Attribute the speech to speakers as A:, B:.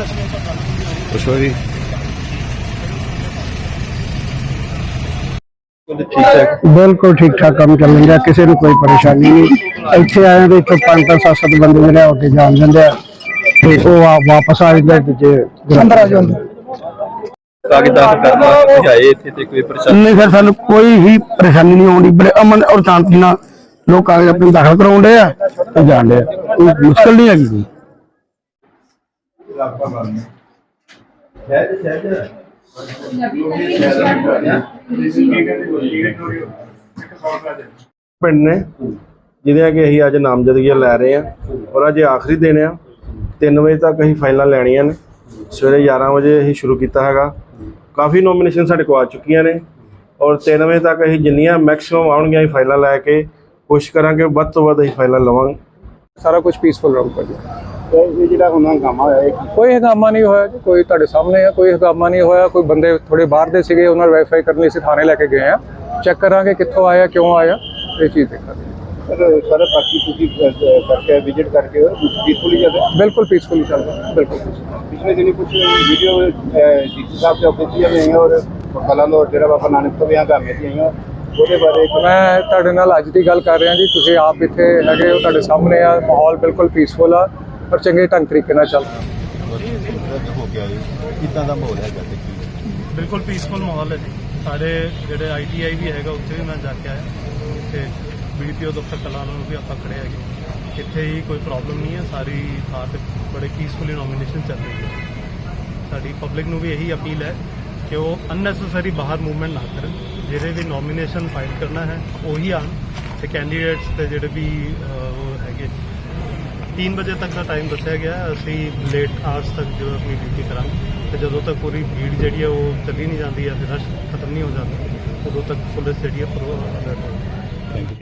A: ਪੁੱਛੋ ਜੀ ਠੀਕ ਠਾਕ
B: ਬਿਲਕੁਲ ਠੀਕ ਠਾਕ ਕੰਮ ਚੱਲ ਰਿਹਾ ਕਿਸੇ ਨੂੰ ਕੋਈ ਪਰੇਸ਼ਾਨੀ ਨਹੀਂ। ਇੱਥੇ ਆਏ ਤੇ ਇੱਥੇ ਪੰਜ ਪੰਜ ਸੱਤ ਸੱਤ ਬੰਦੇ ਜਿਹੜੇ ਹੋ ਕੇ ਜਾਣ ਜਾਂਦੇ ਆ। ਤੇ ਉਹ ਆ ਵਾਪਸ ਆ ਜਾਂਦੇ ਤੇ ਜੇ ਅੰਦਰ ਆ ਜਾਂਦੇ
A: ਕਰਨ ਇੱਥੇ ਤੇ ਕੋਈ ਪਰੇਸ਼ਾਨੀ
B: ਨਹੀਂ ਫਿਰ ਸਾਨੂੰ ਕੋਈ ਹੀ ਪਰੇਸ਼ਾਨੀ ਨਹੀਂ ਆਉਂਦੀ। ਬੜੇ ਅਮਨ ਔਰ ਸ਼ਾਂਤੀ ਨਾਲ ਲੋਕ ਕਾਗਜ਼ ਆਪਣੇ ਦਾਖਲ ਕਰਾਉਂਦੇ ਆ ਤੇ ਜਾਂਦੇ ਆ। ਕੋਈ ਮੁਸ਼ਕਲ ਨਹੀਂ ਹੈਗੀ
C: ਪਿੰਡ ਨੇ ਜਿਹਦੀਆਂ ਕਿ ਅਸੀਂ ਅੱਜ ਨਾਮਜ਼ਦਗੀਆਂ ਲੈ ਰਹੇ ਹਾਂ ਔਰ ਅੱਜ ਆਖਰੀ ਦਿਨ ਆ। 3 ਵਜੇ ਤੱਕ ਅਸੀਂ ਫਾਈਲਾਂ ਲੈਣੀਆਂ ਨੇ। ਸਵੇਰੇ 11 ਵਜੇ ਅਸੀਂ ਸ਼ੁਰੂ ਕੀਤਾ ਹੈਗਾ। ਕਾਫੀ ਨੋਮੀਨੇਸ਼ਨ ਸਾਡੇ ਕੋਲ ਆ ਚੁੱਕੀਆਂ ਨੇ। ਔਰ 3 ਵਜੇ ਤੱਕ ਅਸੀਂ ਜਿੰਨੀਆਂ ਮੈਕਸਿਮਮ ਆਉਣਗੀਆਂ ਅਸੀਂ ਫਾਈਲਾਂ ਲੈ ਕੇ ਕੋਸ਼ਿਸ਼ ਕਰਾਂਗੇ ਵੱਧ ਤੋਂ ਵੱਧ ਅਸੀਂ ਫਾਈਲਾਂ ਲਵਾਂਗੇ।
D: ਸਾਰਾ ਕੁਝ ਪੀਸਫੁਲ ਰਹੂਗਾ ਜੀ।
C: ਇਹ ਜਿਹੜਾ ਹੁਣ ਹੰਗਾਮਾ ਹੋਇਆ ਇਹ
D: ਕੋਈ ਹੰਗਾਮਾ ਨਹੀਂ ਹੋਇਆ ਜੀ ਕੋਈ ਤੁਹਾਡੇ ਸਾਹਮਣੇ ਆ ਕੋਈ ਹੰਗਾਮਾ ਨਹੀਂ ਹੋਇਆ ਕੋਈ ਬੰਦੇ ਥੋੜੇ ਬਾਹਰ ਦੇ ਸੀਗੇ ਉਹਨਾਂ ਨੂੰ ਵੈਰੀਫਾਈ ਕਰਨ ਲਈ ਅਸੀਂ ਥਾਣੇ ਲੈ ਕੇ ਗਏ ਆ। ਚੈੱਕ ਕਰਾਂਗੇ ਕਿੱਥੋਂ ਆਇਆ ਕਿਉਂ ਆਇਆ ਇਹ ਚੀਜ਼ ਦੇਖਾਂਗੇ।
C: ਸਰ ਬਾਕੀ ਤੁਸੀਂ ਕਰਕੇ ਵਿਜ਼ਿਟ ਕਰਕੇ ਪੀਸਫੁਲੀ ਜਾਂਦੇ
D: ਬਿਲਕੁਲ ਪੀਸਫੁਲੀ ਚੱਲ ਰਿਹਾ ਬਿਲਕੁਲ peaceful।
C: ਪਿਛਲੇ ਦਿਨੀ ਕੁਝ ਵੀਡੀਓ ਡੀਸੀ ਸਾਹਿਬ ਦੇ ਆਫਿਸ ਦੀਆਂ ਵੀ ਆਈਆਂ ਔਰ ਕਲਾਂ ਤੋਂ ਜਿਹੜਾ ਬਾਬਾ ਨਾਨਕ ਤੋਂ ਵੀ ਹੰਗਾਮੇ ਦੀਆਂ ਆਈਆਂ ਉਹਦੇ ਬਾਰੇ
D: ਮੈਂ ਤੁਹਾਡੇ ਨਾਲ ਅੱਜ ਦੀ ਗੱਲ ਕਰ ਰਿਹਾ ਜੀ ਤੁਸੀਂ ਆਪ ਇੱਥੇ ਹੈਗੇ ਹੋ ਤੁਹਾਡੇ ਸਾਹਮਣੇ ਆ ਮਾਹੌਲ ਬਿਲਕੁਲ ਪੀਸਫੁਲ ਆ। ਪਰ ਚੰਗੇ ਢੰਗ ਤਰੀਕੇ ਨਾਲ ਚੱਲ ਰਿਹਾ।
A: ਹੋ ਗਿਆ ਕਿਦਾਂ ਦਾ ਮਾਹੌਲ ਹੈਗਾ ਤੇ ਕੀ?
E: ਬਿਲਕੁਲ ਪੀਸਫੁਲ ਮਾਹੌਲ ਹੈ ਜੀ। ਸਾਡੇ ਜਿਹੜੇ ਆਈਟੀਆਈ ਵੀ ਹੈਗਾ ਉੱਥੇ ਵੀ ਮੈਂ ਜਾ ਕੇ ਆਇਆ। ਤੇ ਬੀਡੀਪੀਓ ਦਫ਼ਤਰ ਕਲਾਂ ਨੂੰ ਵੀ ਆਪਾਂ ਖੜੇ ਹੈਗੇ। ਇੱਥੇ ਹੀ ਕੋਈ ਪ੍ਰੋਬਲਮ ਨਹੀਂ ਹੈ ਸਾਰੀ ਥਾਂ ਤੇ ਬੜੇ ਪੀਸਫੁਲੀ ਨੋਮੀਨੇਸ਼ਨ ਚੱਲ ਰਹੀ ਹੈ ਸਾਡੀ ਪਬਲਿਕ ਨੂੰ ਵੀ ਇਹੀ ਅਪੀਲ ਹੈ ਕਿ ਉਹ ਅਨਨੈਸੈਸਰੀ ਬਾਹਰ ਮੂਵਮੈਂਟ ਨਾ ਕਰਨ। ਜਿਹੜੇ ਵੀ ਨੋਮੀਨੇਸ਼ਨ ਫਾਈਲ ਕਰਨਾ ਹੈ ਉਹੀ ਆਣ। ਤੇ ਕੈਂਡੀਡੇਟਸ ਤੇ ਜਿਹੜੇ ਵੀ 3 ਵਜੇ ਤੱਕ ਦਾ ਟਾਈਮ ਦੱਸਿਆ ਗਿਆ। ਅਸੀਂ ਲੇਟ ਆਵਰਸ ਤੱਕ ਜੋ ਆਪਣੀ ਡਿਊਟੀ ਕਰਾਂਗੇ, ਤੇ ਜਦੋਂ ਤੱਕ ਪੂਰੀ ਭੀੜ ਜਿਹੜੀ ਹੈ ਉਹ ਚੱਲੀ ਨਹੀਂ ਜਾਂਦੀ ਹੈ ਫਿਰ ਰਸ਼ ਖਤਮ ਨਹੀਂ ਹੋ ਜਾਂਦਾ, ਉਦੋਂ ਤੱਕ ਪੁਲਿਸ ਜਿਹੜੀ ਹੈ। ਪ੍ਰੋ ਅਲਰਟ ਹੋਵੇਗੀ